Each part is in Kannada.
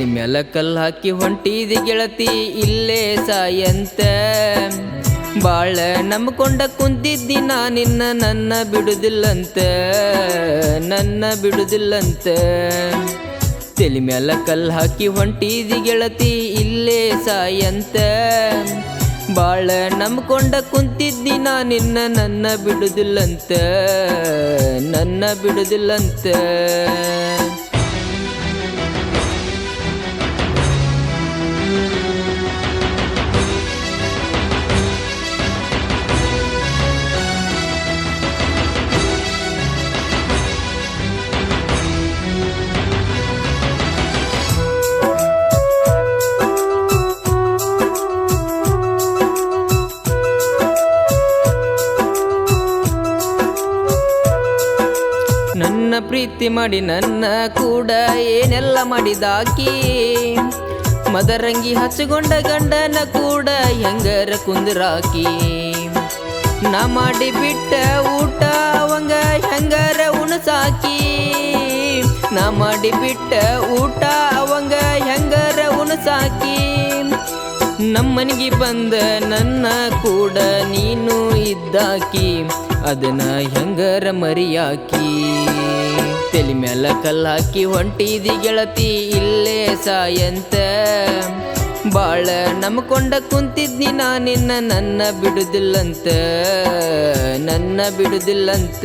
ಮೇಲೆ ಕಲ್ಲು ಹಾಕಿ ಹೊಂಟಿದಿ ಗೆಳತಿ, ಇಲ್ಲೇ ಸಾಯಂತ. ಬಾಳ ನಂಬ್ಕೊಂಡ ಕುಂತಿದ್ದಿ ನಾ ನಿನ್ನ, ನನ್ನ ಬಿಡುದಿಲ್ಲಂತ ನನ್ನ ಬಿಡುದಿಲ್ಲಂತ. ತಲಿ ಮೇಲ ಕಲ್ಲು ಹಾಕಿ ಹೊಂಟಿದಿ ಗೆಳತಿ, ಇಲ್ಲೇ ಸಾಯಂತ. ಬಾಳ ನಂಬ್ಕೊಂಡ ಕುಂತಿದ್ದಿ ನಾ ನಿನ್ನ, ನನ್ನ ಬಿಡುದಿಲ್ಲಂತ ನನ್ನ ಬಿಡುದಿಲ್ಲಂತ. ನನ್ನ ಪ್ರೀತಿ ಮಾಡಿ ನನ್ನ ಕೂಡ ಏನೆಲ್ಲ ಮಾಡಿದಾಕಿ? ಮದರಂಗಿ ಹಚ್ಚಿಕೊಂಡ ಗಂಡನ ಕೂಡ ಹೆಂಗರ ಕುಂದ್ರಾಕಿ? ನಾ ಮಾಡಿ ಬಿಟ್ಟ ಊಟ ಅವಂಗ ಹೆಂಗರ ಉಣಸಾಕಿ? ನಾ ಮಾಡಿ ಬಿಟ್ಟ ಊಟ ಅವಂಗ ಹೆಂಗರ ಉಣಸಾಕಿ? ನಮ್ಮನಿಗೆ ಬಂದ ನನ್ನ ಕೂಡ ನೀನು ಇದ್ದಾಕಿ? ಅದನ್ನ ಹೆಂಗರ ಮರಿಯಾಕಿ? ತಲೆ ಕಲ್ಲು ಹಾಕಿ ಹೊಂಟಿದಿ ಗೆಳತಿ, ಇಲ್ಲೇ ಸಾಯಂತ. ಬಾಳ ನಂಬ್ಕೊಂಡ ಕುಂತಿದ್ನಿ ನಾ ನಿನ್ನ, ನನ್ನ ಬಿಡುದಿಲ್ಲಂತ ನನ್ನ ಬಿಡುದಿಲ್ಲಂತ.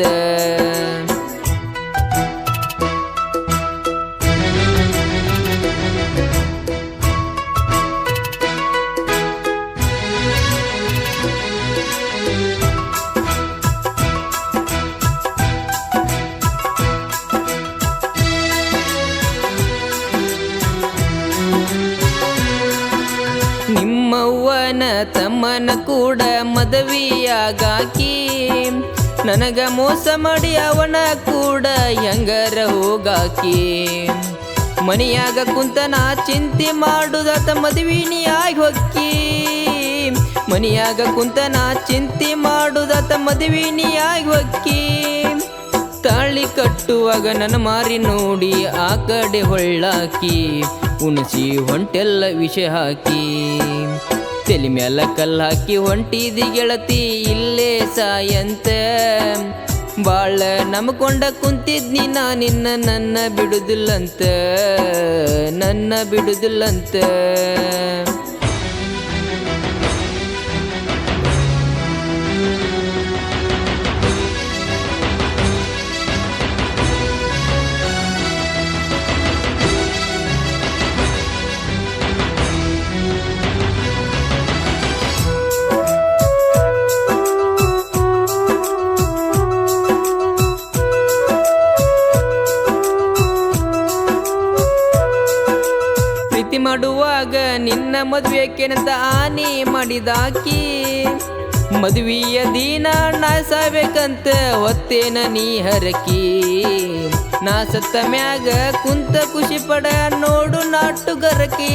ನಿಮ್ಮವ್ವನ ತಮ್ಮನ ಕೂಡ ಮದವಿಯಾಗಾಕಿ. ನನಗ ಮೋಸ ಮಾಡಿ ಅವನ ಕೂಡ ಹೆಂಗರ ಹೋಗಾಕಿ. ಮನೆಯಾಗ ಕುಂತನ ಚಿಂತೆ ಮಾಡುದಾತ ಮದುವಿನಿ ಆಗಿ ಹೊಕ್ಕಿ. ಮನಿಯಾಗ ಕುಂತನ ಚಿಂತೆ ಮಾಡುದಾತ ಮದುವಿನಿ ಆಗಿ ಹೊಕ್ಕಿ. ತಾಳಿ ಕಟ್ಟುವಾಗ ನನ್ನ ಮಾರಿ ನೋಡಿ ಆ ಕಡೆ ಹೊಳ್ಳಾಕಿ. ಉಣಸಿ ಹೊಂಟೆಲ್ಲ ವಿಷ ಹಾಕಿ. ತಲೆ ಮ್ಯಾಲ ಕಲ್ಲು ಹಾಕಿ ಹೊಂಟಿದಿ ಗೆಳತಿ, ಇಲ್ಲೇ ಸಾಯಂತ. ಬಾಳ ನಂಬ್ಕೊಂಡ ಕುಂತಿದ್ನಿ ನಾ ನಿನ್ನ, ನನ್ನ ಬಿಡುದಿಲ್ಲಂತ ನನ್ನ ಬಿಡುದಿಲ್ಲಂತ. ನಿನ್ನ ಮದುವೆಕೇನಂತ ಆನೆ ಮಾಡಿದಾಕಿ. ಮದುವೆಯ ದಿನ ನಾ ಸಾಬೇಕಂತ ಹೊತ್ತೇನ ನೀ ಹರಕಿ. ನಾ ಸತ್ತ ಮ್ಯಾಗ ಕುಂತ ಖುಷಿ ಪಡ ನೋಡು ನಾಟುಗರಕಿ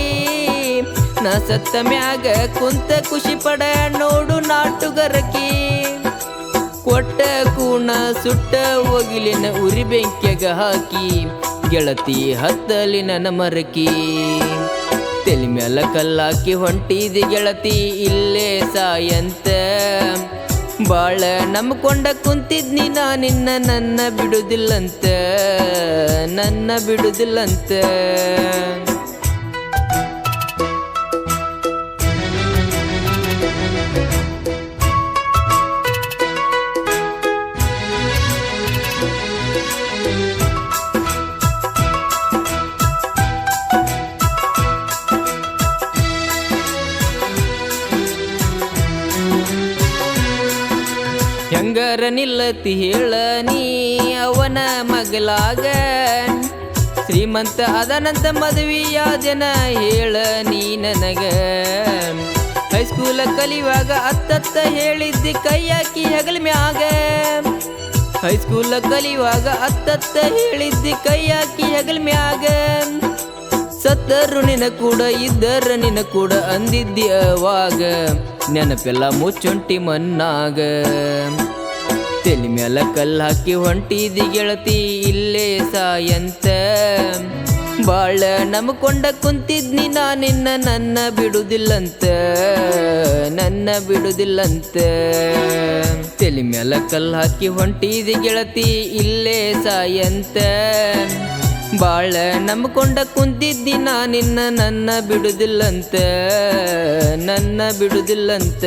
ನಾ ಸತ್ತ ಮ್ಯಾಗ ಕುಂತ ಖುಷಿ ಪಡ ನೋಡು ನಾಟುಗರಕಿ ಕೊಟ್ಟ ಕೂಣ ಸುಟ್ಟ ಹೋಗಿಲಿನ ಉರಿ ಬೆಂಕ್ಯಾಗ ಹಾಕಿ. ಗೆಳತಿ ಹತ್ತಲಿನ ನಮರಕಿ. ಮರಕಿ ತಲೆ ಮ್ಯಾಲ ಕಲ್ಲಾಕಿ ಹೊಂಟಿದಿ ಗೆಳತಿ, ಇಲ್ಲೇ ಸಾಯಂತ. ಬಾಳ ನಂಬ್ಕೊಂಡ ಕುಂತಿದ್ನಿ ನಾ ನಿನ್ನ, ನನ್ನ ಬಿಡುದಿಲ್ಲಂತ ನನ್ನ ಬಿಡುದಿಲ್ಲಂತ. ಹೆಂಗರ ನಿಲ್ಲತಿ ಹೇಳ ನೀ ಅವನ ಮಗಲಾಗ ಶ್ರೀಮಂತ ಅದನಂತ ಮದುವೆಯಾದನ ಹೇಳ ನೀ ನನಗ. ಹೈಸ್ಕೂಲ ಕಲಿಯುವಾಗ ಅತ್ತತ್ತ ಹೇಳಿದ್ದಿ ಕೈಯಾಕಿ ಹೆಗಲ ಮ್ಯಾಗ. ಹೈಸ್ಕೂಲ ಕಲಿಯುವಾಗ ಅತ್ತತ್ತ ಹೇಳಿದ್ದಿ ಕೈಯಾಕಿ ಹೆಗಲ ಮ್ಯಾಗ. ಸತ್ತರು ನಿನ ಕೂಡ ಇದ್ದರ ನಿನ ಕೂಡ ಅಂದಿದ್ದಿ ಅವಾಗ. ನೆನಪೆಲ್ಲ ಮುಚ್ಚೊಂಟಿ ಮನ್ನಾಗ. ತಲೆ ಮ್ಯಾಲ ಕಲ್ಲು ಹಾಕಿ ಹೊಂಟಿದಿ ಗೆಳತಿ, ಇಲ್ಲೇ ಸಾಯಂತ. ಬಾಳ ನಂಬ್ಕೊಂಡ ಕುಂತಿದ್ನಿ ನಾ ನಿನ್ನ, ನನ್ನ ಬಿಡುದಿಲ್ಲಂತ ನನ್ನ ಬಿಡುದಿಲ್ಲಂತ. ತಲೆ ಮ್ಯಾಲ ಕಲ್ಲು ಹಾಕಿ ಹೊಂಟಿದಿ ಗೆಳತಿ, ಇಲ್ಲೇ ಸಾಯಂತ. ಬಾಳ ನಂಬ್ಕೊಂಡ ಕುಂತಿದ್ದಿ ನಾ ನಿನ್ನ, ನನ್ನ ಬಿಡುದಿಲ್ಲಂತ ನನ್ನ ಬಿಡುದಿಲ್ಲಂತ.